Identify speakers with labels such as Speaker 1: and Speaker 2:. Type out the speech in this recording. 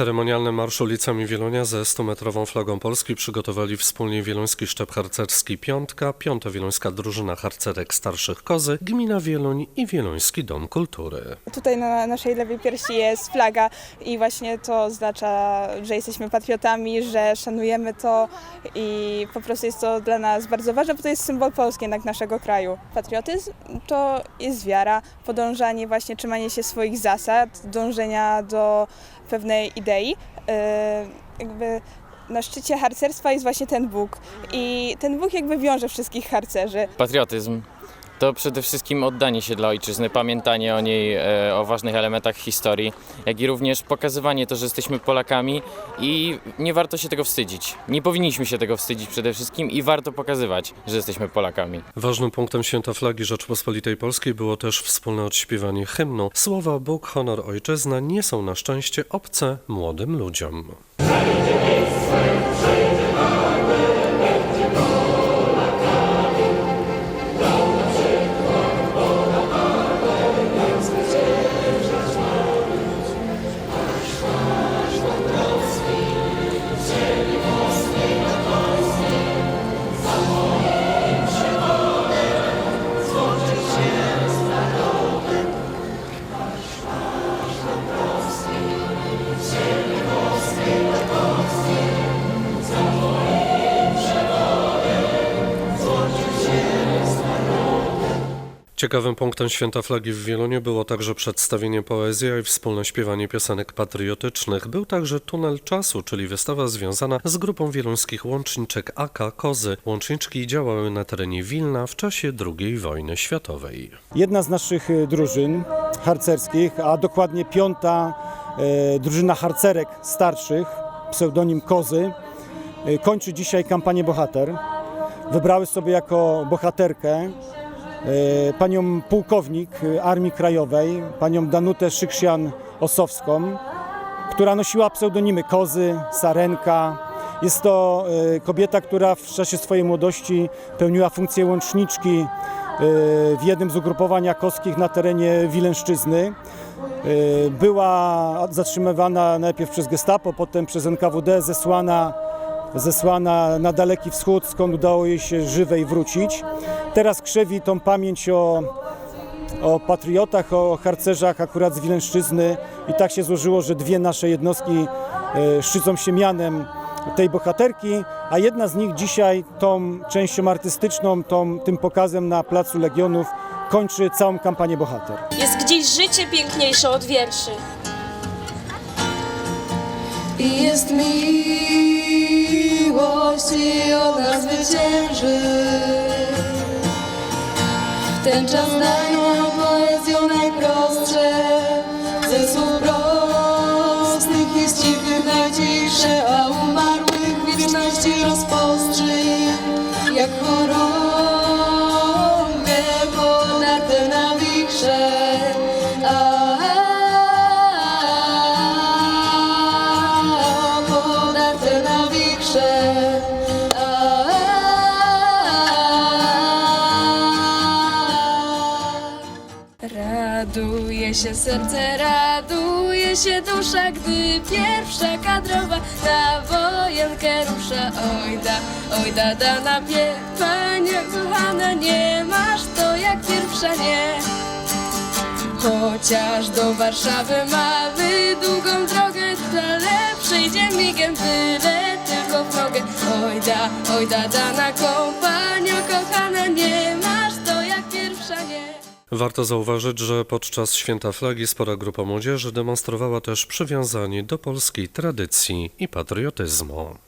Speaker 1: Ceremonialny marsz ulicami Wielunia ze 100-metrową flagą Polski przygotowali wspólnie Wieluński Sztab Harcerski Piątka, Piąta Wieluńska Drużyna Harcerek Starszych Kozy, Gmina Wieluń i Wieluński Dom Kultury.
Speaker 2: Tutaj na naszej lewej piersi jest flaga i właśnie to oznacza, że jesteśmy patriotami, że szanujemy to i po prostu jest to dla nas bardzo ważne, bo to jest symbol Polski jednak naszego kraju. Patriotyzm to jest wiara, podążanie właśnie, trzymanie się swoich zasad, dążenia do pewnej idei. Yy, Jakby na szczycie harcerstwa jest właśnie ten Bóg i ten Bóg jakby wiąże wszystkich harcerzy.
Speaker 3: Patriotyzm to przede wszystkim oddanie się dla ojczyzny, pamiętanie o niej, e, o ważnych elementach historii, jak i również pokazywanie to, że jesteśmy Polakami i nie warto się tego wstydzić. Nie powinniśmy się tego wstydzić przede wszystkim i warto pokazywać, że jesteśmy Polakami.
Speaker 1: Ważnym punktem święta flagi Rzeczpospolitej Polskiej było też wspólne odśpiewanie hymnu. Słowa Bóg, honor, ojczyzna nie są na szczęście obce młodym ludziom. Ciekawym punktem święta flagi w Wieluniu było także przedstawienie poezji i wspólne śpiewanie piosenek patriotycznych. Był także tunel czasu, czyli wystawa związana z grupą wieluńskich łączniczek AK Kozy. Łączniczki działały na terenie Wilna w czasie II wojny światowej.
Speaker 4: Jedna z naszych e, drużyn harcerskich, a dokładnie piąta e, drużyna harcerek starszych, pseudonim Kozy, e, kończy dzisiaj kampanię Bohater. Wybrały sobie jako bohaterkę panią pułkownik e, Armii Krajowej, panią Danutę Szyksian-Osowską, która nosiła pseudonimy Kozy, Sarenka. Jest to e, kobieta, która w czasie swojej młodości pełniła funkcję łączniczki e, w jednym z ugrupowań jakowskich na terenie Wileńszczyzny. E, Była zatrzymywana najpierw przez gestapo, potem przez NKWD, zesłana, zesłana na daleki wschód, skąd udało jej się żywej wrócić. Teraz krzewi tą pamięć o, o patriotach, o harcerzach akurat z Wileńszczyzny i tak się złożyło, że dwie nasze jednostki e, szczycą się mianem tej bohaterki, a jedna z nich dzisiaj tą częścią artystyczną, tą, tym pokazem na Placu Legionów kończy całą kampanię bohater.
Speaker 5: Jest gdzieś życie piękniejsze od wierszy.
Speaker 6: I jest miłość i ona zwycięży. W ten czas nam poezją najprostsze. Ze słów prostych i najcisze A
Speaker 5: Raduje się serce, raduje się dusza, gdy pierwsza kadrowa na wojenkę rusza. Oj da, oj da, da na pie, panie kochana, nie masz to jak pierwsza nie. Chociaż do Warszawy mamy długą drogę, ale przejdzie migiem byle tylko w nogę. Oj da, oj da,
Speaker 1: Warto zauważyć, że podczas święta flagi spora grupa młodzieży demonstrowała też przywiązanie do polskiej tradycji i patriotyzmu.